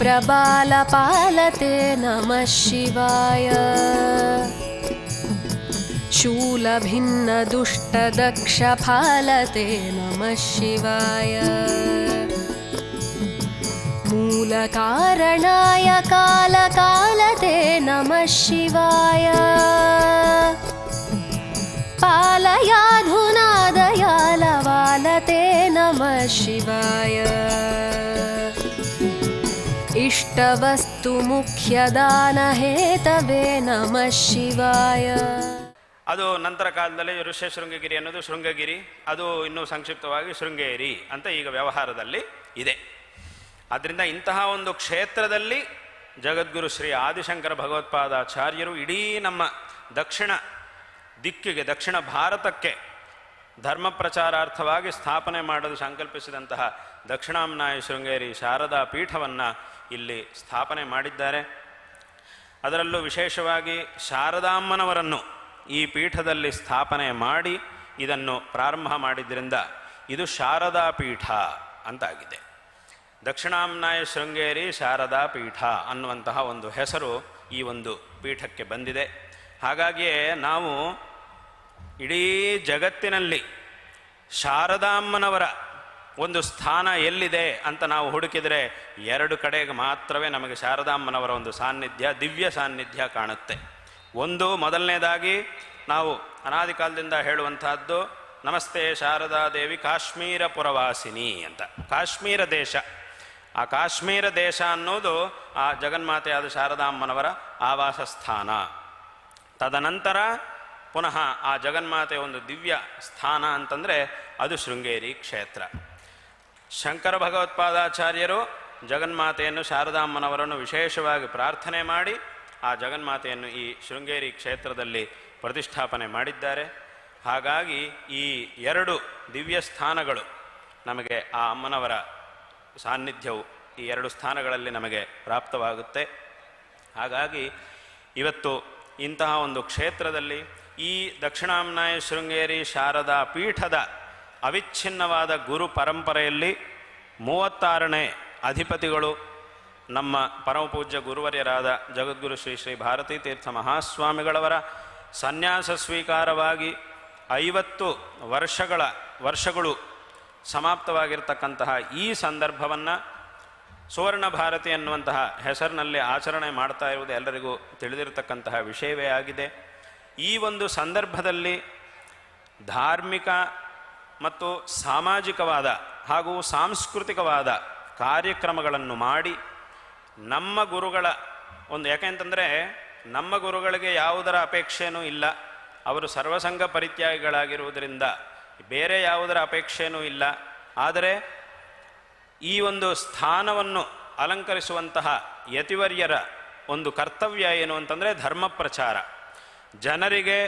प्रबालपालते नमः शिवाय। शूलभिन्नदुष्टदक्षफालते नमः शिवाय। मूलकारणाय कालकालते नमः शिवाय। पालयाधुना दयालवालते नमः शिवाय ಇಷ್ಟವಸ್ತು ಮುಖ್ಯ ದಾನ ಹೇತವೇ ನಮ ಶಿವಾಯ. ಅದು ನಂತರ ಕಾಲದಲ್ಲಿ ಋಷ್ಯ ಶೃಂಗಗಿರಿ ಅನ್ನೋದು ಶೃಂಗಗಿರಿ, ಅದು ಇನ್ನೂ ಸಂಕ್ಷಿಪ್ತವಾಗಿ ಶೃಂಗೇರಿ ಅಂತ ಈಗ ವ್ಯವಹಾರದಲ್ಲಿ ಇದೆ. ಆದ್ದರಿಂದ ಇಂತಹ ಒಂದು ಕ್ಷೇತ್ರದಲ್ಲಿ ಜಗದ್ಗುರು ಶ್ರೀ ಆದಿಶಂಕರ ಭಗವತ್ಪಾದಾಚಾರ್ಯರು ಇಡೀ ನಮ್ಮ ದಕ್ಷಿಣ ದಿಕ್ಕಿಗೆ, ದಕ್ಷಿಣ ಭಾರತಕ್ಕೆ ಧರ್ಮ ಪ್ರಚಾರಾರ್ಥವಾಗಿ ಸ್ಥಾಪನೆ ಮಾಡಲು ಸಂಕಲ್ಪಿಸಿದಂತಹ ದಕ್ಷಿಣಾಮ್ನಾಯ ಶೃಂಗೇರಿ ಶಾರದಾ ಪೀಠವನ್ನು ಇಲ್ಲಿ ಸ್ಥಾಪನೆ ಮಾಡಿದ್ದಾರೆ. ಅದರಲ್ಲೂ ವಿಶೇಷವಾಗಿ ಶಾರದಾಮ್ಮನವರನ್ನು ಈ ಪೀಠದಲ್ಲಿ ಸ್ಥಾಪನೆ ಮಾಡಿ ಇದನ್ನು ಪ್ರಾರಂಭ ಮಾಡಿದ್ದರಿಂದ ಇದು ಶಾರದಾ ಪೀಠ ಅಂತಾಗಿದೆ. ದಕ್ಷಿಣಾಮ್ನಾಯ ಶೃಂಗೇರಿ ಶಾರದಾ ಪೀಠ ಅನ್ನುವಂತಹ ಒಂದು ಹೆಸರು ಈ ಒಂದು ಪೀಠಕ್ಕೆ ಬಂದಿದೆ. ಹಾಗಾಗಿಯೇ ನಾವು ಇಡೀ ಜಗತ್ತಿನಲ್ಲಿ ಶಾರದಾಮ್ಮನವರ ಒಂದು ಸ್ಥಾನ ಎಲ್ಲಿದೆ ಅಂತ ನಾವು ಹುಡುಕಿದರೆ ಎರಡು ಕಡೆಗೆ ಮಾತ್ರವೇ ನಮಗೆ ಶಾರದಾಮ್ಮನವರ ಒಂದು ಸಾನ್ನಿಧ್ಯ, ದಿವ್ಯ ಸಾನ್ನಿಧ್ಯ ಕಾಣುತ್ತೆ. ಒಂದು, ಮೊದಲನೇದಾಗಿ ನಾವು ಅನಾದಿ ಕಾಲದಿಂದ ಹೇಳುವಂತಹದ್ದು, ನಮಸ್ತೆ ಶಾರದಾ ದೇವಿ ಕಾಶ್ಮೀರ ಪುರವಾಸಿನಿ ಅಂತ. ಕಾಶ್ಮೀರ ದೇಶ. ಆ ಕಾಶ್ಮೀರ ದೇಶ ಅನ್ನೋದು ಆ ಜಗನ್ಮಾತೆಯಾದ ಶಾರದಾಮ್ಮನವರ ಆವಾಸ ಸ್ಥಾನ ತದನಂತರ ಪುನಃ ಆ ಜಗನ್ಮಾತೆಯ ಒಂದು ದಿವ್ಯ ಸ್ಥಾನ ಅಂತಂದರೆ ಅದು ಶೃಂಗೇರಿ ಕ್ಷೇತ್ರ. ಶಂಕರ ಭಗವತ್ಪಾದಾಚಾರ್ಯರು ಜಗನ್ಮಾತೆಯನ್ನು ಶಾರದಾಮ್ಮನವರನ್ನು ವಿಶೇಷವಾಗಿ ಪ್ರಾರ್ಥನೆ ಮಾಡಿ ಆ ಜಗನ್ಮಾತೆಯನ್ನು ಈ ಶೃಂಗೇರಿ ಕ್ಷೇತ್ರದಲ್ಲಿ ಪ್ರತಿಷ್ಠಾಪನೆ ಮಾಡಿದ್ದಾರೆ. ಹಾಗಾಗಿ ಈ ಎರಡು ದಿವ್ಯ ಸ್ಥಾನಗಳು ನಮಗೆ ಆ ಅಮ್ಮನವರ ಸಾನ್ನಿಧ್ಯವು ಈ ಎರಡು ಸ್ಥಾನಗಳಲ್ಲಿ ನಮಗೆ ಪ್ರಾಪ್ತವಾಗುತ್ತೆ. ಹಾಗಾಗಿ ಇವತ್ತು ಇಂತಹ ಒಂದು ಕ್ಷೇತ್ರದಲ್ಲಿ ಈ ದಕ್ಷಿಣಾಮ್ನಾಯ ಶೃಂಗೇರಿ ಶಾರದಾ ಪೀಠದ ಅವಿಚ್ಛಿನ್ನವಾದ ಗುರು ಪರಂಪರೆಯಲ್ಲಿ ಮೂವತ್ತಾರನೇ ಅಧಿಪತಿಗಳು ನಮ್ಮ ಪರಮಪೂಜ್ಯ ಗುರುವರ್ಯರಾದ ಜಗದ್ಗುರು ಶ್ರೀ ಶ್ರೀ ಭಾರತೀ ತೀರ್ಥ ಮಹಾಸ್ವಾಮಿಗಳವರ ಸನ್ಯಾಸ ಸ್ವೀಕಾರವಾಗಿ ಐವತ್ತು ವರ್ಷಗಳ ವರ್ಷಗಳು ಸಮಾಪ್ತವಾಗಿರ್ತಕ್ಕಂತಹ ಈ ಸಂದರ್ಭವನ್ನು ಸುವರ್ಣ ಭಾರತಿ ಎನ್ನುವಂತಹ ಹೆಸರಿನಲ್ಲಿ ಆಚರಣೆ ಮಾಡ್ತಾ ಇರುವುದು ಎಲ್ಲರಿಗೂ ತಿಳಿದಿರತಕ್ಕಂತಹ ವಿಷಯವೇ ಆಗಿದೆ. ಈ ಒಂದು ಸಂದರ್ಭದಲ್ಲಿ ಧಾರ್ಮಿಕ ಮತ್ತು ಸಾಮಾಜಿಕವಾದ ಹಾಗೂ ಸಾಂಸ್ಕೃತಿಕವಾದ ಕಾರ್ಯಕ್ರಮಗಳನ್ನು ಮಾಡಿ ನಮ್ಮ ಗುರುಗಳ ಒಂದು ಯಾಕೆಂತಂದರೆ ನಮ್ಮ ಗುರುಗಳಿಗೆ ಯಾವುದರ ಅಪೇಕ್ಷೆಯೂ ಇಲ್ಲ. ಅವರು ಸರ್ವಸಂಗ ಪರಿತ್ಯಾಗಿಗಳಾಗಿರುವುದರಿಂದ ಬೇರೆ ಯಾವುದರ ಅಪೇಕ್ಷೆಯೂ ಇಲ್ಲ. ಆದರೆ ಈ ಒಂದು ಸ್ಥಾನವನ್ನು ಅಲಂಕರಿಸುವಂತಹ ಯತಿವರ್ಯರ ಒಂದು ಕರ್ತವ್ಯ ಏನು ಅಂತಂದರೆ ಧರ್ಮ ಪ್ರಚಾರ. ಜನರಿಗೆ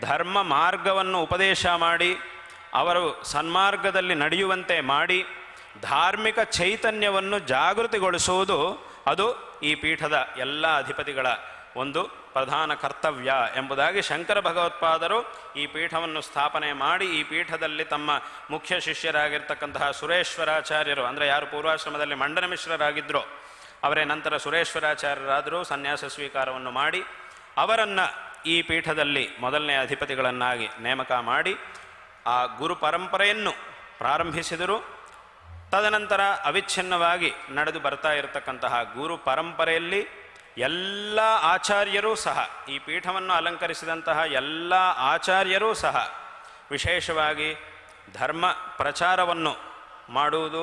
ಧರ್ಮ ಮಾರ್ಗವನ್ನು ಉಪದೇಶ ಮಾಡಿ ಅವರು ಸನ್ಮಾರ್ಗದಲ್ಲಿ ನಡೆಯುವಂತೆ ಮಾಡಿ ಧಾರ್ಮಿಕ ಚೈತನ್ಯವನ್ನು ಜಾಗೃತಿಗೊಳಿಸುವುದು ಅದು ಈ ಪೀಠದ ಎಲ್ಲ ಅಧಿಪತಿಗಳ ಒಂದು ಪ್ರಧಾನ ಕರ್ತವ್ಯ ಎಂಬುದಾಗಿ ಶಂಕರ ಭಗವತ್ಪಾದರು ಈ ಪೀಠವನ್ನು ಸ್ಥಾಪನೆ ಮಾಡಿ ಈ ಪೀಠದಲ್ಲಿ ತಮ್ಮ ಮುಖ್ಯ ಶಿಷ್ಯರಾಗಿರ್ತಕ್ಕಂತಹ ಸುರೇಶ್ವರಾಚಾರ್ಯರು, ಅಂದರೆ ಯಾರು ಪೂರ್ವಾಶ್ರಮದಲ್ಲಿ ಮಂಡನ ಮಿಶ್ರರಾಗಿದ್ದರು ಅವರೇ ನಂತರ ಸುರೇಶ್ವರಾಚಾರ್ಯರಾದರೂ ಸನ್ಯಾಸ ಸ್ವೀಕಾರವನ್ನು ಮಾಡಿ ಅವರನ್ನು ಈ ಪೀಠದಲ್ಲಿ ಮೊದಲನೇ ಅಧಿಪತಿಗಳನ್ನಾಗಿ ನೇಮಕ ಮಾಡಿ ಆ ಗುರು ಪರಂಪರೆಯನ್ನು ಪ್ರಾರಂಭಿಸಿದರು. ತದನಂತರ ಅವಿಚ್ಛಿನ್ನವಾಗಿ ನಡೆದು ಬರ್ತಾ ಇರತಕ್ಕಂತಹ ಗುರು ಪರಂಪರೆಯಲ್ಲಿ ಎಲ್ಲ ಆಚಾರ್ಯರೂ ಸಹ, ಈ ಪೀಠವನ್ನು ಅಲಂಕರಿಸಿದಂತಹ ಎಲ್ಲ ಆಚಾರ್ಯರೂ ಸಹ ವಿಶೇಷವಾಗಿ ಧರ್ಮ ಪ್ರಚಾರವನ್ನು ಮಾಡುವುದು,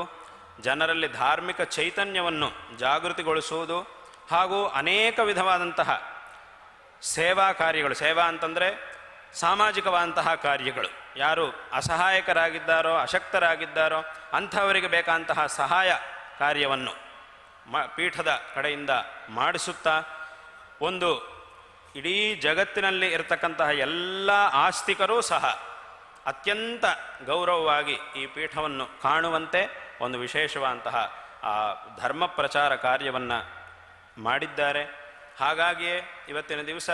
ಜನರಲ್ಲಿ ಧಾರ್ಮಿಕ ಚೈತನ್ಯವನ್ನು ಜಾಗೃತಿಗೊಳಿಸುವುದು ಹಾಗೂ ಅನೇಕ ವಿಧವಾದಂತಹ ಸೇವಾ ಕಾರ್ಯಗಳು, ಸೇವಾ ಅಂತಂದರೆ ಸಾಮಾಜಿಕವಾದಂತಹ ಕಾರ್ಯಗಳು. ಯಾರು ಅಸಹಾಯಕರಾಗಿದ್ದಾರೋ, ಅಶಕ್ತರಾಗಿದ್ದಾರೋ, ಅಂಥವರಿಗೆ ಬೇಕಾದಂತಹ ಸಹಾಯ ಕಾರ್ಯವನ್ನು ಮ, ಪೀಠದ ಕಡೆಯಿಂದ ಮಾಡಿಸುತ್ತಾ, ಒಂದು ಇಡೀ ಜಗತ್ತಿನಲ್ಲಿ ಇರತಕ್ಕಂತಹ ಎಲ್ಲ ಆಸ್ತಿಕರೂ ಸಹ ಅತ್ಯಂತ ಗೌರವವಾಗಿ ಈ ಪೀಠವನ್ನು ಕಾಣುವಂತೆ ಒಂದು ವಿಶೇಷವಾದಂತಹ ಆ ಧರ್ಮ ಪ್ರಚಾರ ಕಾರ್ಯವನ್ನು ಮಾಡಿದ್ದಾರೆ. ಹಾಗಾಗಿಯೇ ಇವತ್ತಿನ ದಿವಸ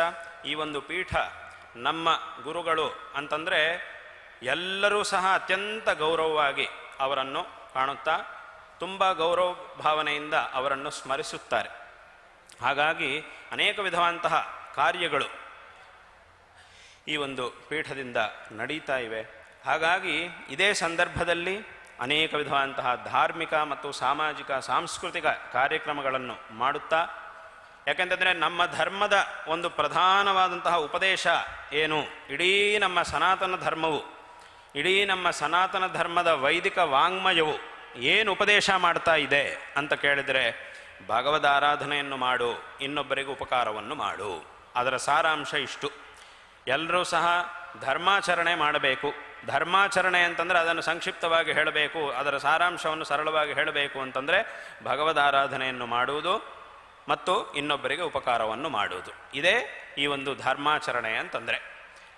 ಈ ಒಂದು ಪೀಠ ನಮ್ಮ ಗುರುಗಳು ಅಂತಂದರೆ ಎಲ್ಲರೂ ಸಹ ಅತ್ಯಂತ ಗೌರವವಾಗಿ ಅವರನ್ನು ಕಾಣುತ್ತಾ ತುಂಬ ಗೌರವ ಭಾವನೆಯಿಂದ ಅವರನ್ನು ಸ್ಮರಿಸುತ್ತಾರೆ. ಹಾಗಾಗಿ ಅನೇಕ ವಿಧವಂತಹ ಕಾರ್ಯಗಳು ಈ ಒಂದು ಪೀಠದಿಂದ ನಡೀತಾ ಇವೆ. ಹಾಗಾಗಿ ಇದೇ ಸಂದರ್ಭದಲ್ಲಿ ಅನೇಕ ವಿಧವಾದಂತಹ ಧಾರ್ಮಿಕ ಮತ್ತು ಸಾಮಾಜಿಕ, ಸಾಂಸ್ಕೃತಿಕ ಕಾರ್ಯಕ್ರಮಗಳನ್ನು ಮಾಡುತ್ತಾ, ಯಾಕೆಂತಂದರೆ ನಮ್ಮ ಧರ್ಮದ ಒಂದು ಪ್ರಧಾನವಾದಂತಹ ಉಪದೇಶ ಏನು? ಇಡೀ ನಮ್ಮ ಸನಾತನ ಧರ್ಮವು, ಇಡೀ ನಮ್ಮ ಸನಾತನ ಧರ್ಮದ ವೈದಿಕ ವಾಂಗ್ಮಯವು ಏನು ಉಪದೇಶ ಮಾಡ್ತಾ ಇದೆ ಅಂತ ಕೇಳಿದರೆ ಭಗವದ್ ಆರಾಧನೆಯನ್ನು ಮಾಡು, ಇನ್ನೊಬ್ಬರಿಗೆ ಉಪಕಾರವನ್ನು ಮಾಡು. ಅದರ ಸಾರಾಂಶ ಇಷ್ಟು. ಎಲ್ಲರೂ ಸಹ ಧರ್ಮಾಚರಣೆ ಮಾಡಬೇಕು. ಧರ್ಮಾಚರಣೆ ಅಂತಂದರೆ ಅದನ್ನು ಸಂಕ್ಷಿಪ್ತವಾಗಿ ಹೇಳಬೇಕು, ಅದರ ಸಾರಾಂಶವನ್ನು ಸರಳವಾಗಿ ಹೇಳಬೇಕು ಅಂತಂದರೆ ಭಗವದ್ ಆರಾಧನೆಯನ್ನು ಮಾಡುವುದು ಮತ್ತು ಇನ್ನೊಬ್ಬರಿಗೆ ಉಪಕಾರವನ್ನು ಮಾಡುವುದು. ಇದೇ ಈ ಒಂದು ಧರ್ಮಾಚರಣೆ ಅಂತಂದರೆ.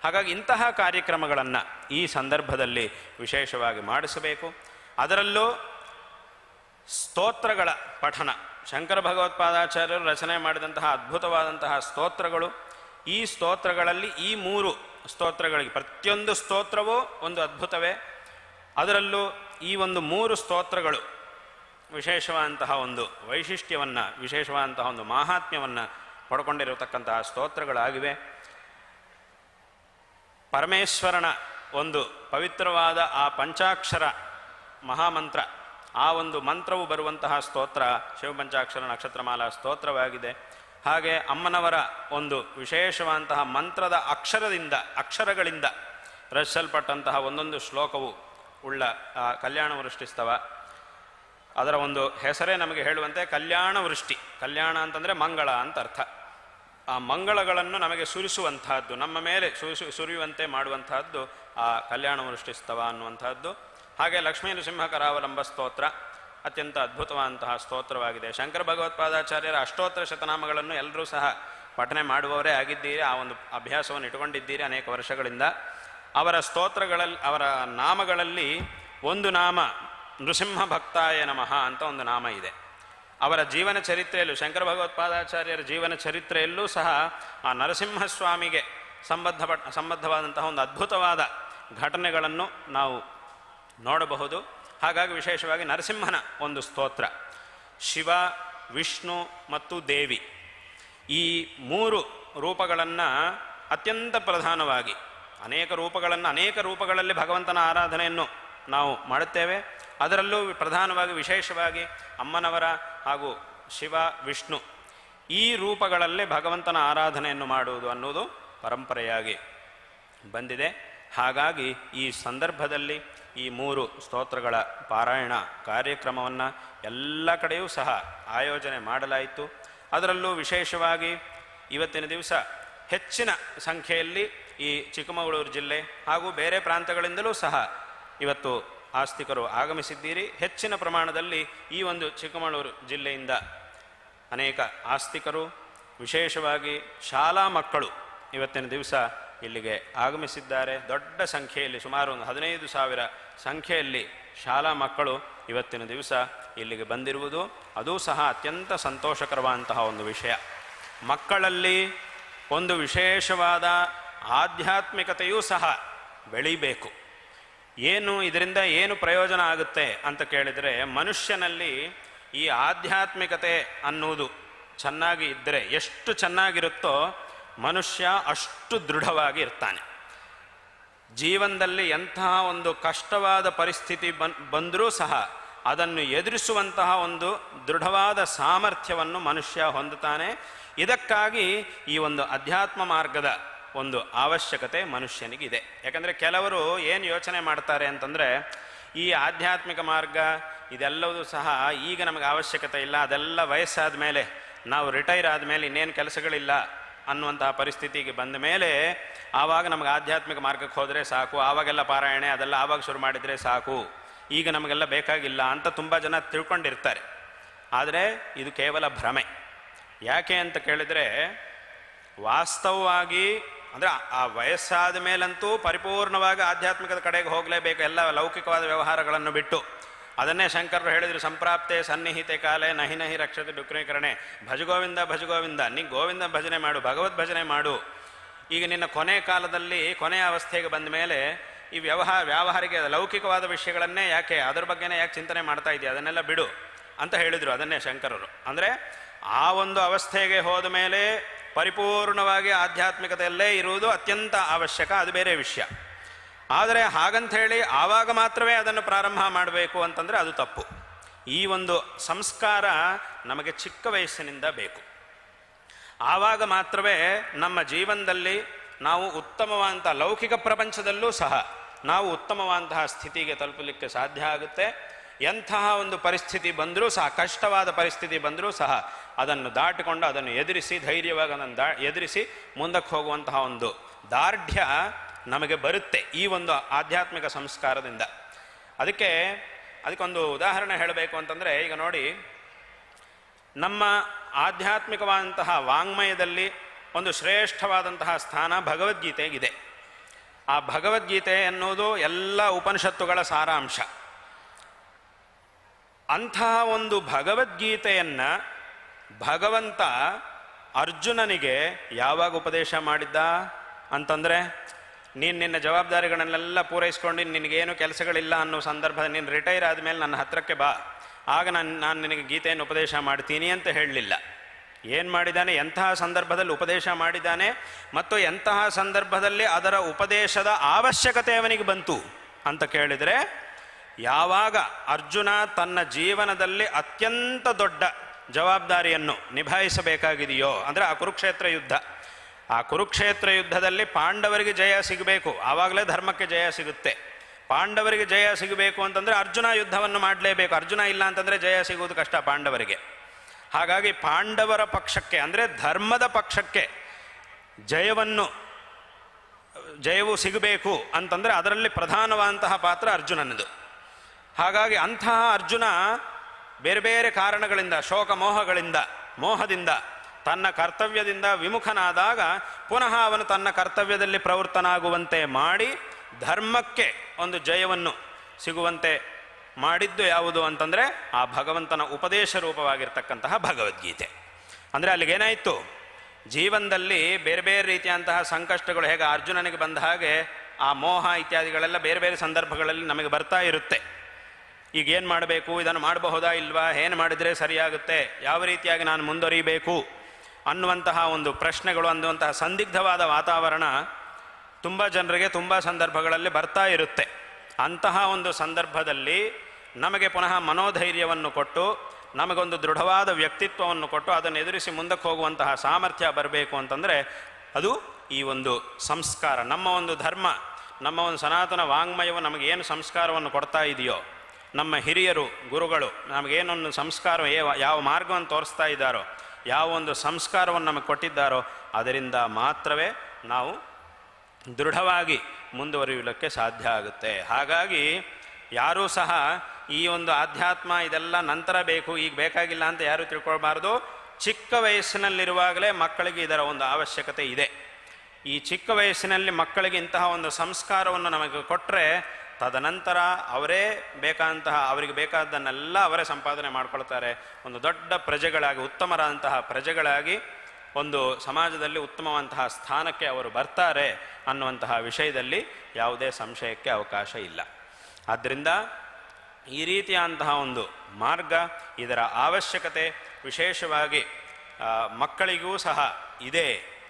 ಹಾಗಾಗಿ ಇಂತಹ ಕಾರ್ಯಕ್ರಮಗಳನ್ನು ಈ ಸಂದರ್ಭದಲ್ಲಿ ವಿಶೇಷವಾಗಿ ಮಾಡಿಸಬೇಕು. ಅದರಲ್ಲೂ ಸ್ತೋತ್ರಗಳ ಪಠನ ಶಂಕರ ಭಗವತ್ಪಾದಾಚಾರ್ಯರು ರಚನೆ ಮಾಡಿದಂತಹ ಅದ್ಭುತವಾದಂತಹ ಸ್ತೋತ್ರಗಳು. ಈ ಸ್ತೋತ್ರಗಳಲ್ಲಿ ಈ ಮೂರು ಸ್ತೋತ್ರಗಳಿಗೆ ಪ್ರತಿಯೊಂದು ಸ್ತೋತ್ರವೂ ಒಂದು ಅದ್ಭುತವೇ. ಅದರಲ್ಲೂ ಈ ಒಂದು ಮೂರು ಸ್ತೋತ್ರಗಳು ವಿಶೇಷವಾದಂತಹ ಒಂದು ವೈಶಿಷ್ಟ್ಯವನ್ನು, ವಿಶೇಷವಾದಂತಹ ಒಂದು ಮಾಹಾತ್ಮ್ಯವನ್ನು ಪಡ್ಕೊಂಡಿರತಕ್ಕಂತಹ ಸ್ತೋತ್ರಗಳಾಗಿವೆ. ಪರಮೇಶ್ವರನ ಒಂದು ಪವಿತ್ರವಾದ ಆ ಪಂಚಾಕ್ಷರ ಮಹಾಮಂತ್ರ, ಆ ಒಂದು ಮಂತ್ರವು ಬರುವಂತಹ ಸ್ತೋತ್ರ, ಶಿವಪಂಚಾಕ್ಷರ ನಕ್ಷತ್ರಮಾಲಾ ಸ್ತೋತ್ರವಾಗಿದೆ. ಹಾಗೆ ಅಮ್ಮನವರ ಒಂದು ವಿಶೇಷವಾದಂತಹ ಮಂತ್ರದ ಅಕ್ಷರದಿಂದ, ಅಕ್ಷರಗಳಿಂದ ರಚಿಸಲ್ಪಟ್ಟಂತಹ ಒಂದೊಂದು ಶ್ಲೋಕವು ಉಳ್ಳ, ಆ ಕಲ್ಯಾಣ ವೃಷ್ಟಿಸ್ತವ ಅದರ ಒಂದು ಹೆಸರೇ ನಮಗೆ ಹೇಳುವಂತೆ ಕಲ್ಯಾಣ ವೃಷ್ಟಿ. ಕಲ್ಯಾಣ ಅಂತಂದರೆ ಮಂಗಳ ಅಂತ ಅರ್ಥ. ಆ ಮಂಗಳಗಳನ್ನು ನಮಗೆ ಸುರಿಸುವಂತಹದ್ದು ನಮ್ಮ ಮೇಲೆ ಸುರಿಸು, ಸುರಿಯುವಂತೆ ಮಾಡುವಂತಹದ್ದು ಆ ಕಲ್ಯಾಣ ವೃಷ್ಟಿಸ್ತವ ಅನ್ನುವಂಥದ್ದು. ಹಾಗೆ ಲಕ್ಷ್ಮೀ ನೃಸಿಂಹ ಕರಾವಲಂಬ ಸ್ತೋತ್ರ, ಅತ್ಯಂತ ಅದ್ಭುತವಾದಂತಹ ಸ್ತೋತ್ರವಾಗಿದೆ. ಶಂಕರ ಭಗವತ್ಪಾದಾಚಾರ್ಯರ ಅಷ್ಟೋತ್ತರ ಶತನಾಮಗಳನ್ನು ಎಲ್ಲರೂ ಸಹ ಪಠನೆ ಮಾಡುವವರೇ ಆಗಿದ್ದೀರಿ. ಆ ಒಂದು ಅಭ್ಯಾಸವನ್ನು ಇಟ್ಟುಕೊಂಡಿದ್ದೀರಿ ಅನೇಕ ವರ್ಷಗಳಿಂದ. ಅವರ ಸ್ತೋತ್ರಗಳಲ್ಲಿ ಅವರ ನಾಮಗಳಲ್ಲಿ ಒಂದು ನಾಮ ನೃಸಿಂಹ ಭಕ್ತಾಯ ನಮಃ ಅಂತ ಒಂದು ನಾಮ ಇದೆ. ಅವರ ಜೀವನ ಚರಿತ್ರೆಯಲ್ಲೂ, ಶಂಕರ ಭಗವತ್ಪಾದಾಚಾರ್ಯರ ಜೀವನ ಚರಿತ್ರೆಯಲ್ಲೂ ಸಹ ಆ ನರಸಿಂಹಸ್ವಾಮಿಗೆ ಸಂಬಂಧಪಟ್ಟ ಸಂಬದ್ಧವಾದಂತಹ ಒಂದು ಅದ್ಭುತವಾದ ಘಟನೆಗಳನ್ನು ನಾವು ನೋಡಬಹುದು. ಹಾಗಾಗಿ ವಿಶೇಷವಾಗಿ ನರಸಿಂಹನ ಒಂದು ಸ್ತೋತ್ರ, ಶಿವ, ವಿಷ್ಣು ಮತ್ತು ದೇವಿ. ಈ ಮೂರು ರೂಪಗಳನ್ನು ಅತ್ಯಂತ ಪ್ರಧಾನವಾಗಿ, ಅನೇಕ ರೂಪಗಳನ್ನು, ಅನೇಕ ರೂಪಗಳಲ್ಲಿ ಭಗವಂತನ ಆರಾಧನೆಯನ್ನು ನಾವು ಮಾಡುತ್ತೇವೆ. ಅದರಲ್ಲೂ ಪ್ರಧಾನವಾಗಿ ವಿಶೇಷವಾಗಿ ಅಮ್ಮನವರ ಹಾಗೂ ಶಿವ, ವಿಷ್ಣು ಈ ರೂಪಗಳಲ್ಲೇ ಭಗವಂತನ ಆರಾಧನೆಯನ್ನು ಮಾಡುವುದು ಅನ್ನೋದು ಪರಂಪರೆಯಾಗಿ ಬಂದಿದೆ. ಹಾಗಾಗಿ ಈ ಸಂದರ್ಭದಲ್ಲಿ ಈ ಮೂರು ಸ್ತೋತ್ರಗಳ ಪಾರಾಯಣ ಕಾರ್ಯಕ್ರಮವನ್ನು ಎಲ್ಲ ಕಡೆಯೂ ಸಹ ಆಯೋಜನೆ ಮಾಡಲಾಯಿತು. ಅದರಲ್ಲೂ ವಿಶೇಷವಾಗಿ ಇವತ್ತಿನ ದಿವಸ ಹೆಚ್ಚಿನ ಸಂಖ್ಯೆಯಲ್ಲಿ ಈ ಚಿಕ್ಕಮಗಳೂರು ಜಿಲ್ಲೆ ಹಾಗೂ ಬೇರೆ ಪ್ರಾಂತಗಳಿಂದಲೂ ಸಹ ಇವತ್ತು ಆಸ್ತಿಕರು ಆಗಮಿಸಿದ್ದೀರಿ. ಹೆಚ್ಚಿನ ಪ್ರಮಾಣದಲ್ಲಿ ಈ ಒಂದು ಚಿಕ್ಕಮಗಳೂರು ಜಿಲ್ಲೆಯಿಂದ ಅನೇಕ ಆಸ್ತಿಕರು, ವಿಶೇಷವಾಗಿ ಶಾಲಾ ಮಕ್ಕಳು ಇವತ್ತಿನ ದಿವಸ ಇಲ್ಲಿಗೆ ಆಗಮಿಸಿದ್ದಾರೆ. ದೊಡ್ಡ ಸಂಖ್ಯೆಯಲ್ಲಿ, ಸುಮಾರು ಒಂದು ಹದಿನೈದು ಸಾವಿರ ಸಂಖ್ಯೆಯಲ್ಲಿ ಶಾಲಾ ಮಕ್ಕಳು ಇವತ್ತಿನ ದಿವಸ ಇಲ್ಲಿಗೆ ಬಂದಿರುವುದು. ಅದೂ ಸಹ ಅತ್ಯಂತ ಸಂತೋಷಕರವಾದಂತಹ ಒಂದು ವಿಷಯ. ಮಕ್ಕಳಲ್ಲಿ ಒಂದು ವಿಶೇಷವಾದ ಆಧ್ಯಾತ್ಮಿಕತೆಯೂ ಸಹ ಬೆಳಿಬೇಕು. ಏನು ಇದರಿಂದ ಏನು ಪ್ರಯೋಜನ ಆಗುತ್ತೆ ಅಂತ ಕೇಳಿದರೆ ಮನುಷ್ಯನಲ್ಲಿ ಈ ಆಧ್ಯಾತ್ಮಿಕತೆ ಅನ್ನುವುದು ಚೆನ್ನಾಗಿ ಇದ್ದರೆ ಎಷ್ಟು ಚೆನ್ನಾಗಿರುತ್ತೋ ಮನುಷ್ಯ ಅಷ್ಟು ದೃಢವಾಗಿ ಇರ್ತಾನೆ. ಜೀವನದಲ್ಲಿ ಎಂತಹ ಒಂದು ಕಷ್ಟವಾದ ಪರಿಸ್ಥಿತಿ ಬನ್, ಬಂದರೂ ಸಹ ಅದನ್ನು ಎದುರಿಸುವಂತಹ ಒಂದು ದೃಢವಾದ ಸಾಮರ್ಥ್ಯವನ್ನು ಮನುಷ್ಯ ಹೊಂದುತ್ತಾನೆ. ಇದಕ್ಕಾಗಿ ಈ ಒಂದು ಅಧ್ಯಾತ್ಮ ಮಾರ್ಗದ ಒಂದು ಅವಶ್ಯಕತೆ ಮನುಷ್ಯನಿಗಿದೆ. ಯಾಕಂದರೆ ಕೆಲವರು ಏನು ಯೋಚನೆ ಮಾಡ್ತಾರೆ ಅಂತಂದರೆ, ಈ ಆಧ್ಯಾತ್ಮಿಕ ಮಾರ್ಗ ಇದೆಲ್ಲವೂ ಸಹ ಈಗ ನಮಗೆ ಅವಶ್ಯಕತೆ ಇಲ್ಲ, ಅದೆಲ್ಲ ವಯಸ್ಸಾದ ಮೇಲೆ, ನಾವು ರಿಟೈರ್ ಆದಮೇಲೆ ಇನ್ನೇನು ಕೆಲಸಗಳಿಲ್ಲ ಅನ್ನುವಂತಹ ಪರಿಸ್ಥಿತಿಗೆ ಬಂದ ಮೇಲೆ, ಆವಾಗ ನಮಗೆ ಆಧ್ಯಾತ್ಮಿಕ ಮಾರ್ಗಕ್ಕೆ ಹೋದರೆ ಸಾಕು, ಆವಾಗೆಲ್ಲ ಪಾರಾಯಣೆ, ಅದೆಲ್ಲ ಆವಾಗ ಶುರು ಮಾಡಿದರೆ ಸಾಕು, ಈಗ ನಮಗೆಲ್ಲ ಬೇಕಾಗಿಲ್ಲ ಅಂತ ತುಂಬ ಜನ ತಿಳ್ಕೊಂಡಿರ್ತಾರೆ. ಆದರೆ ಇದು ಕೇವಲ ಭ್ರಮೆ. ಯಾಕೆ ಅಂತ ಕೇಳಿದರೆ, ವಾಸ್ತವವಾಗಿ ಅಂದರೆ ಆ ವಯಸ್ಸಾದ ಮೇಲಂತೂ ಪರಿಪೂರ್ಣವಾಗಿ ಆಧ್ಯಾತ್ಮಿಕದ ಕಡೆಗೆ ಹೋಗಲೇಬೇಕು ಎಲ್ಲ ಲೌಕಿಕವಾದ ವ್ಯವಹಾರಗಳನ್ನು ಬಿಟ್ಟು. ಅದನ್ನೇ ಶಂಕರರು ಹೇಳಿದರು, ಸಂಪ್ರಾಪ್ತೆ ಸನ್ನಿಹಿತೆ ಕಾಲೇ ನಹಿ ನಹಿ ರಕ್ಷತೆ ಡುಕ್ರೀಕರಣೆ. ಭಜಗೋವಿಂದ ಭಜಗೋವಿಂದ, ನೀ ಗೋವಿಂದ ಭಜನೆ ಮಾಡು, ಭಗವದ್ ಭಜನೆ ಮಾಡು. ಈಗ ನಿನ್ನ ಕೊನೆ ಕಾಲದಲ್ಲಿ, ಕೊನೆಯ ಅವಸ್ಥೆಗೆ ಬಂದ ಮೇಲೆ ಈ ವ್ಯವಹಾರ, ವ್ಯಾವಹಾರಿಕ, ಲೌಕಿಕವಾದ ವಿಷಯಗಳನ್ನೇ ಯಾಕೆ, ಅದ್ರ ಬಗ್ಗೆನೇ ಯಾಕೆ ಚಿಂತನೆ ಮಾಡ್ತಾ ಇದೆಯಾ? ಅದನ್ನೆಲ್ಲ ಬಿಡು ಅಂತ ಹೇಳಿದರು ಅದನ್ನೇ ಶಂಕರರು. ಅಂದರೆ ಆ ಒಂದು ಅವಸ್ಥೆಗೆ ಹೋದ ಮೇಲೆ ಪರಿಪೂರ್ಣವಾಗಿ ಆಧ್ಯಾತ್ಮಿಕತೆಯಲ್ಲೇ ಇರುವುದು ಅತ್ಯಂತ ಅವಶ್ಯಕ, ಅದು ಬೇರೆ ವಿಷಯ. ಆದರೆ ಹಾಗಂತ ಹೇಳಿ ಆವಾಗ ಮಾತ್ರವೇ ಅದನ್ನು ಪ್ರಾರಂಭ ಮಾಡಬೇಕು ಅಂತಂದರೆ ಅದು ತಪ್ಪು. ಈ ಒಂದು ಸಂಸ್ಕಾರ ನಮಗೆ ಚಿಕ್ಕ ವಯಸ್ಸಿನಿಂದ ಬೇಕು. ಆವಾಗ ಮಾತ್ರವೇ ನಮ್ಮ ಜೀವನದಲ್ಲಿ ನಾವು ಉತ್ತಮವಾದಂಥ ಲೌಕಿಕ ಪ್ರಪಂಚದಲ್ಲೂ ಸಹ ನಾವು ಉತ್ತಮವಾದಂತಹ ಸ್ಥಿತಿಗೆ ತಲುಪಲಿಕ್ಕೆ ಸಾಧ್ಯ ಆಗುತ್ತೆ. ಎಂತಹ ಒಂದು ಪರಿಸ್ಥಿತಿ ಬಂದರೂ ಸಹ, ಕಷ್ಟವಾದ ಪರಿಸ್ಥಿತಿ ಬಂದರೂ ಸಹ ಅದನ್ನು ದಾಟಿಕೊಂಡು ಅದನ್ನು ಎದುರಿಸಿ ಧೈರ್ಯವಾಗಿ ಅದನ್ನು ದಾ, ಎದುರಿಸಿ ಮುಂದಕ್ಕೆ ಹೋಗುವಂತಹ ಒಂದು ದಾರ್ಢ್ಯ ನಮಗೆ ಬರುತ್ತೆ ಈ ಒಂದು ಆಧ್ಯಾತ್ಮಿಕ ಸಂಸ್ಕಾರದಿಂದ. ಅದಕ್ಕೆ ಅದಕ್ಕೊಂದು ಉದಾಹರಣೆ ಹೇಳಬೇಕು ಅಂತಂದರೆ, ಈಗ ನೋಡಿ, ನಮ್ಮ ಆಧ್ಯಾತ್ಮಿಕವಾದಂತಹ ವಾಂಗ್ಮಯದಲ್ಲಿ ಒಂದು ಶ್ರೇಷ್ಠವಾದಂತಹ ಸ್ಥಾನ ಭಗವದ್ಗೀತೆಗಿದೆ ಆ ಭಗವದ್ಗೀತೆ ಎನ್ನುವುದು ಎಲ್ಲ ಉಪನಿಷತ್ತುಗಳ ಸಾರಾಂಶ. ಅಂತಹ ಒಂದು ಭಗವದ್ಗೀತೆಯನ್ನು ಭಗವಂತ ಅರ್ಜುನನಿಗೆ ಯಾವಾಗ ಉಪದೇಶ ಮಾಡಿದ್ದ ಅಂತಂದರೆ, ನೀನು ನಿನ್ನ ಜವಾಬ್ದಾರಿಗಳನ್ನೆಲ್ಲ ಪೂರೈಸ್ಕೊಂಡು ನಿನಗೇನು ಕೆಲಸಗಳಿಲ್ಲ ಅನ್ನೋ ಸಂದರ್ಭದಲ್ಲಿ ನೀನು ರಿಟೈರ್ ಆದಮೇಲೆ ನನ್ನ ಹತ್ರಕ್ಕೆ ಬಾ. ಆಗ ನಾನು ನಾನು ನಿನಗೆ ಗೀತೆಯನ್ನು ಉಪದೇಶ ಮಾಡ್ತೀನಿ ಅಂತ ಹೇಳಲಿಲ್ಲ. ಏನು ಮಾಡಿದ್ದಾನೆ? ಎಂತಹ ಸಂದರ್ಭದಲ್ಲಿ ಉಪದೇಶ ಮಾಡಿದ್ದಾನೆ? ಮತ್ತು ಎಂತಹ ಸಂದರ್ಭದಲ್ಲಿ ಅದರ ಉಪದೇಶದ ಅವಶ್ಯಕತೆ ಅವನಿಗೆ ಬಂತು ಅಂತ ಕೇಳಿದರೆ, ಯಾವಾಗ ಅರ್ಜುನ ತನ್ನ ಜೀವನದಲ್ಲಿ ಅತ್ಯಂತ ದೊಡ್ಡ ಜವಾಬ್ದಾರಿಯನ್ನು ನಿಭಾಯಿಸಬೇಕಾಗಿದೆಯೋ? ಅಂದರೆ ಆ ಕುರುಕ್ಷೇತ್ರ ಯುದ್ಧ. ಆ ಕುರುಕ್ಷೇತ್ರ ಯುದ್ಧದಲ್ಲಿ ಪಾಂಡವರಿಗೆ ಜಯ ಸಿಗಬೇಕು. ಆವಾಗಲೇ ಧರ್ಮಕ್ಕೆ ಜಯ ಸಿಗುತ್ತೆ. ಪಾಂಡವರಿಗೆ ಜಯ ಸಿಗಬೇಕು ಅಂತಂದರೆ ಅರ್ಜುನ ಯುದ್ಧವನ್ನು ಮಾಡಲೇಬೇಕು. ಅರ್ಜುನ ಇಲ್ಲ ಅಂತಂದರೆ ಜಯ ಸಿಗುವುದು ಕಷ್ಟ ಪಾಂಡವರಿಗೆ. ಹಾಗಾಗಿ ಪಾಂಡವರ ಪಕ್ಷಕ್ಕೆ, ಅಂದರೆ ಧರ್ಮದ ಪಕ್ಷಕ್ಕೆ ಜಯವನ್ನು, ಜಯವು ಸಿಗಬೇಕು ಅಂತಂದರೆ ಅದರಲ್ಲಿ ಪ್ರಧಾನವಾದಂತಹ ಪಾತ್ರ ಅರ್ಜುನನದು. ಹಾಗಾಗಿ ಅಂತಹ ಅರ್ಜುನ ಬೇರೆ ಬೇರೆ ಕಾರಣಗಳಿಂದ ಶೋಕ ಮೋಹಗಳಿಂದ ಮೋಹದಿಂದ ತನ್ನ ಕರ್ತವ್ಯದಿಂದ ವಿಮುಖನಾದಾಗ ಪುನಃ ಅವನು ತನ್ನ ಕರ್ತವ್ಯದಲ್ಲಿ ಪ್ರವೃತ್ತನಾಗುವಂತೆ ಮಾಡಿ ಧರ್ಮಕ್ಕೆ ಒಂದು ಜಯವನ್ನು ಸಿಗುವಂತೆ ಮಾಡಿದ್ದು ಯಾವುದು ಅಂತಂದರೆ ಆ ಭಗವಂತನ ಉಪದೇಶ ರೂಪವಾಗಿರ್ತಕ್ಕಂತಹ ಭಗವದ್ಗೀತೆ. ಅಂದರೆ ಅಲ್ಲಿಗೇನಾಯಿತು? ಜೀವನದಲ್ಲಿ ಬೇರೆ ಬೇರೆ ರೀತಿಯಂತಹ ಸಂಕಷ್ಟಗಳು, ಹೇಗೆ ಅರ್ಜುನನಿಗೆ ಬಂದ ಹಾಗೆ ಆ ಮೋಹ ಇತ್ಯಾದಿಗಳೆಲ್ಲ ಬೇರೆ ಬೇರೆ ಸಂದರ್ಭಗಳಲ್ಲಿ ನಮಗೆ ಬರ್ತಾ ಇರುತ್ತೆ. ಈಗ ಏನು ಮಾಡಬೇಕು? ಇದನ್ನು ಮಾಡಬಹುದಾ ಇಲ್ವಾ? ಏನು ಮಾಡಿದರೆ ಸರಿಯಾಗುತ್ತೆ? ಯಾವ ರೀತಿಯಾಗಿ ನಾನು ಮುಂದುವರಿಬೇಕು? ಅನ್ನುವಂತಹ ಒಂದು ಪ್ರಶ್ನೆಗಳು, ಅನ್ನುವಂತಹ ಸಂದಿಗ್ಧವಾದ ವಾತಾವರಣ ತುಂಬ ಜನರಿಗೆ ತುಂಬ ಸಂದರ್ಭಗಳಲ್ಲಿ ಬರ್ತಾ ಇರುತ್ತೆ. ಅಂತಹ ಒಂದು ಸಂದರ್ಭದಲ್ಲಿ ನಮಗೆ ಪುನಃ ಮನೋಧೈರ್ಯವನ್ನು ಕೊಟ್ಟು, ನಮಗೊಂದು ದೃಢವಾದ ವ್ಯಕ್ತಿತ್ವವನ್ನು ಕೊಟ್ಟು, ಅದನ್ನು ಎದುರಿಸಿ ಮುಂದಕ್ಕೆ ಹೋಗುವಂತಹ ಸಾಮರ್ಥ್ಯ ಬರಬೇಕು ಅಂತಂದರೆ, ಅದು ಈ ಒಂದು ಸಂಸ್ಕಾರ, ನಮ್ಮ ಒಂದು ಧರ್ಮ, ನಮ್ಮ ಒಂದು ಸನಾತನ ವಾಂಗ್ಮಯವು ನಮಗೇನು ಸಂಸ್ಕಾರವನ್ನು ಕೊಡ್ತಾ ಇದೆಯೋ ನಮ್ಮ ಹಿರಿಯರು, ಗುರುಗಳು ನಮಗೇನೊಂದು ಸಂಸ್ಕಾರ ಯಾವ ಮಾರ್ಗವನ್ನು ತೋರಿಸ್ತಾ ಇದ್ದಾರೋ, ಯಾವ ಒಂದು ಸಂಸ್ಕಾರವನ್ನು ನಮಗೆ ಕೊಟ್ಟಿದ್ದಾರೋ, ಅದರಿಂದ ಮಾತ್ರವೇ ನಾವು ದೃಢವಾಗಿ ಮುಂದುವರಿಯಲಿಕ್ಕೆ ಸಾಧ್ಯ ಆಗುತ್ತೆ. ಹಾಗಾಗಿ ಯಾರೂ ಸಹ ಈ ಒಂದು ಆಧ್ಯಾತ್ಮ ಇದೆಲ್ಲ ನಂತರ ಬೇಕು, ಈಗ ಬೇಕಾಗಿಲ್ಲ ಅಂತ ಯಾರೂ ತಿಳ್ಕೊಳ್ಬಾರ್ದು. ಚಿಕ್ಕ ವಯಸ್ಸಿನಲ್ಲಿರುವಾಗಲೇ ಮಕ್ಕಳಿಗೆ ಇದರ ಒಂದು ಅವಶ್ಯಕತೆ ಇದೆ. ಈ ಚಿಕ್ಕ ವಯಸ್ಸಿನಲ್ಲಿ ಮಕ್ಕಳಿಗೆ ಇಂತಹ ಒಂದು ಸಂಸ್ಕಾರವನ್ನು ನಮಗೆ ಕೊಟ್ಟರೆ ತದನಂತರ ಅವರೇ ಬೇಕಾದಂತಹ, ಅವರಿಗೆ ಬೇಕಾದ್ದನ್ನೆಲ್ಲ ಅವರೇ ಸಂಪಾದನೆ ಮಾಡ್ಕೊಳ್ತಾರೆ. ಒಂದು ದೊಡ್ಡ ಪ್ರಜೆಗಳಾಗಿ, ಉತ್ತಮರಾದಂತಹ ಪ್ರಜೆಗಳಾಗಿ ಒಂದು ಸಮಾಜದಲ್ಲಿ ಉತ್ತಮವಂತಹ ಸ್ಥಾನಕ್ಕೆ ಅವರು ಬರ್ತಾರೆ ಅನ್ನುವಂತಹ ವಿಷಯದಲ್ಲಿ ಯಾವುದೇ ಸಂಶಯಕ್ಕೆ ಅವಕಾಶ ಇಲ್ಲ. ಆದ್ದರಿಂದ ಈ ರೀತಿಯಾದಂತಹ ಒಂದು ಮಾರ್ಗ, ಇದರ ಅವಶ್ಯಕತೆ ವಿಶೇಷವಾಗಿ ಮಕ್ಕಳಿಗೂ ಸಹ ಇದೆ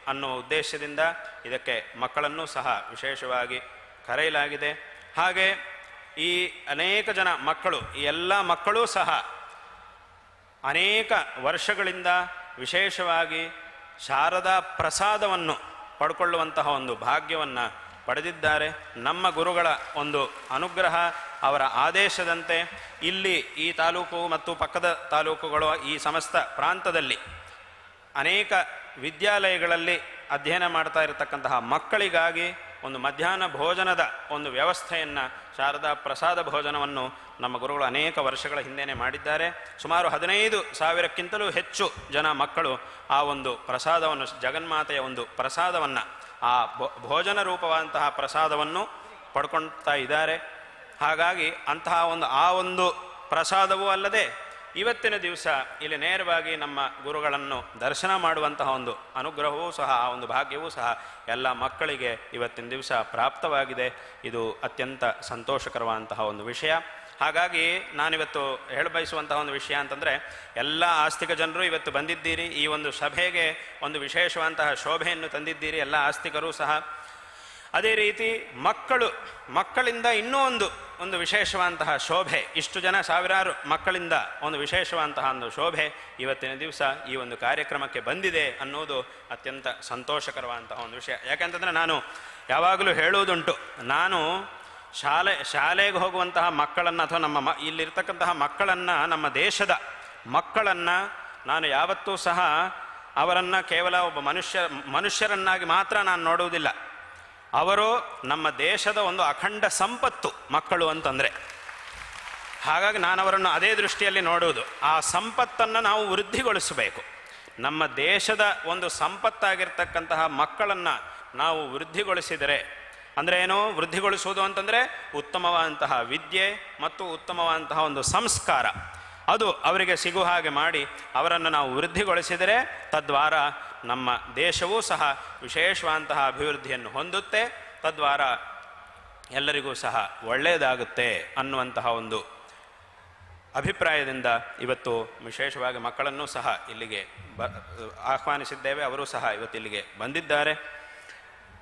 ಅನ್ನೋ ಉದ್ದೇಶದಿಂದ ಇದಕ್ಕೆ ಮಕ್ಕಳನ್ನೂ ಸಹ ವಿಶೇಷವಾಗಿ ಕರೆಯಲಾಗಿದೆ. ಹಾಗೆ ಈ ಅನೇಕ ಜನ ಮಕ್ಕಳು, ಈ ಎಲ್ಲ ಮಕ್ಕಳೂ ಸಹ ಅನೇಕ ವರ್ಷಗಳಿಂದ ವಿಶೇಷವಾಗಿ ಶಾರದಾ ಪ್ರಸಾದವನ್ನು ಪಡ್ಕೊಳ್ಳುವಂತಹ ಒಂದು ಭಾಗ್ಯವನ್ನು ಪಡೆದಿದ್ದಾರೆ. ನಮ್ಮ ಗುರುಗಳ ಒಂದು ಅನುಗ್ರಹ ಅವರ ಆದೇಶದಂತೆ ಇಲ್ಲಿ ಈ ತಾಲೂಕು ಮತ್ತು ಪಕ್ಕದ ತಾಲೂಕುಗಳು, ಈ ಸಮಸ್ತ ಪ್ರಾಂತದಲ್ಲಿ ಅನೇಕ ವಿದ್ಯಾಲಯಗಳಲ್ಲಿ ಅಧ್ಯಯನ ಮಾಡ್ತಾ ಇರತಕ್ಕಂತಹ ಮಕ್ಕಳಿಗಾಗಿ ಒಂದು ಮಧ್ಯಾಹ್ನ ಭೋಜನದ ಒಂದು ವ್ಯವಸ್ಥೆಯನ್ನು ಶಾರದಾ ಪ್ರಸಾದ ಭೋಜನವನ್ನು ನಮ್ಮ ಗುರುಗಳು ಅನೇಕ ವರ್ಷಗಳ ಹಿಂದೆನೇ ಮಾಡಿದ್ದಾರೆ. ಸುಮಾರು ಹದಿನೈದು ಸಾವಿರಕ್ಕಿಂತಲೂ ಹೆಚ್ಚು ಜನ ಮಕ್ಕಳು ಆ ಒಂದು ಪ್ರಸಾದವನ್ನು, ಜಗನ್ಮಾತೆಯ ಒಂದು ಪ್ರಸಾದವನ್ನು, ಆ ಭೋಜನ ರೂಪವಾದಂತಹ ಪ್ರಸಾದವನ್ನು ಪಡ್ಕೊಳ್ತಾ ಇದ್ದಾರೆ. ಹಾಗಾಗಿ ಅಂತಹ ಒಂದು, ಆ ಒಂದು ಪ್ರಸಾದವೂ ಅಲ್ಲದೆ ಇವತ್ತಿನ ದಿವಸ ಇಲ್ಲಿ ನೇರವಾಗಿ ನಮ್ಮ ಗುರುಗಳನ್ನು ದರ್ಶನ ಮಾಡುವಂತಹ ಒಂದು ಅನುಗ್ರಹವೂ ಸಹ, ಆ ಒಂದು ಭಾಗ್ಯವೂ ಸಹ ಎಲ್ಲ ಮಕ್ಕಳಿಗೆ ಇವತ್ತಿನ ದಿವಸ ಪ್ರಾಪ್ತವಾಗಿದೆ. ಇದು ಅತ್ಯಂತ ಸಂತೋಷಕರವಾದಂತಹ ಒಂದು ವಿಷಯ. ಹಾಗಾಗಿ ನಾನಿವತ್ತು ಹೇಳಬಯಸುವಂತಹ ಒಂದು ವಿಷಯ ಅಂತಂದರೆ, ಎಲ್ಲ ಆಸ್ತಿಕ ಜನರು ಇವತ್ತು ಬಂದಿದ್ದೀರಿ, ಈ ಒಂದು ಸಭೆಗೆ ಒಂದು ವಿಶೇಷವಾದಂತಹ ಶೋಭೆಯನ್ನು ತಂದಿದ್ದೀರಿ, ಎಲ್ಲ ಆಸ್ತಿಕರು ಸಹ. ಅದೇ ರೀತಿ ಮಕ್ಕಳು, ಮಕ್ಕಳಿಂದ ಇನ್ನೂ ಒಂದು ಒಂದು ವಿಶೇಷವಾದಂತಹ ಶೋಭೆ. ಇಷ್ಟು ಜನ ಸಾವಿರಾರು ಮಕ್ಕಳಿಂದ ಒಂದು ವಿಶೇಷವಾದಂತಹ ಒಂದು ಶೋಭೆ ಇವತ್ತಿನ ದಿವಸ ಈ ಒಂದು ಕಾರ್ಯಕ್ರಮಕ್ಕೆ ಬಂದಿದೆ ಅನ್ನೋದು ಅತ್ಯಂತ ಸಂತೋಷಕರವಾದಂತಹ ಒಂದು ವಿಷಯ. ಯಾಕೆಂತಂದರೆ ನಾನು ಯಾವಾಗಲೂ ಹೇಳುವುದುಂಟು, ನಾನು ಶಾಲೆ, ಶಾಲೆಗೆ ಹೋಗುವಂತಹ ಮಕ್ಕಳನ್ನು ಅಥವಾ ನಮ್ಮ ಮ, ಇಲ್ಲಿರ್ತಕ್ಕಂತಹ ಮಕ್ಕಳನ್ನು, ನಮ್ಮ ದೇಶದ ಮಕ್ಕಳನ್ನು ನಾನು ಯಾವತ್ತೂ ಸಹ ಅವರನ್ನು ಕೇವಲ ಒಬ್ಬ ಮನುಷ್ಯ, ಮನುಷ್ಯರನ್ನಾಗಿ ಮಾತ್ರ ನಾನು ನೋಡುವುದಿಲ್ಲ. ಅವರು ನಮ್ಮ ದೇಶದ ಒಂದು ಅಖಂಡ ಸಂಪತ್ತು ಮಕ್ಕಳು ಅಂತಂದರೆ. ಹಾಗಾಗಿ ನಾನು ಅವರನ್ನು ಅದೇ ದೃಷ್ಟಿಯಲ್ಲಿ ನೋಡುವುದು. ಆ ಸಂಪತ್ತನ್ನು ನಾವು ವೃದ್ಧಿಗೊಳಿಸಬೇಕು. ನಮ್ಮ ದೇಶದ ಒಂದು ಸಂಪತ್ತಾಗಿರ್ತಕ್ಕಂತಹ ಮಕ್ಕಳನ್ನು ನಾವು ವೃದ್ಧಿಗೊಳಿಸಿದರೆ, ಅಂದರೆ ಏನು? ವೃದ್ಧಿಗೊಳಿಸುವುದು ಅಂತಂದರೆ ಉತ್ತಮವಾದಂತಹ ವಿದ್ಯೆ ಮತ್ತು ಉತ್ತಮವಾದಂತಹ ಒಂದು ಸಂಸ್ಕಾರ. ಅದು ಅವರಿಗೆ ಸಿಗುವ ಹಾಗೆ ಮಾಡಿ ಅವರನ್ನು ನಾವು ವೃದ್ಧಿಗೊಳಿಸಿದರೆ, ತದ್ವಾರ ನಮ್ಮ ದೇಶವೂ ಸಹ ವಿಶೇಷವಾದಂತಹ ಅಭಿವೃದ್ಧಿಯನ್ನು ಹೊಂದುತ್ತೆ. ತದ್ವಾರ ಎಲ್ಲರಿಗೂ ಸಹ ಒಳ್ಳೆಯದಾಗುತ್ತೆ ಅನ್ನುವಂತಹ ಒಂದು ಅಭಿಪ್ರಾಯದಿಂದ ಇವತ್ತು ವಿಶೇಷವಾಗಿ ಮಕ್ಕಳನ್ನೂ ಸಹ ಇಲ್ಲಿಗೆ ಬ, ಆಹ್ವಾನಿಸಿದ್ದೇವೆ. ಅವರು ಸಹ ಇವತ್ತು ಇಲ್ಲಿಗೆ ಬಂದಿದ್ದಾರೆ.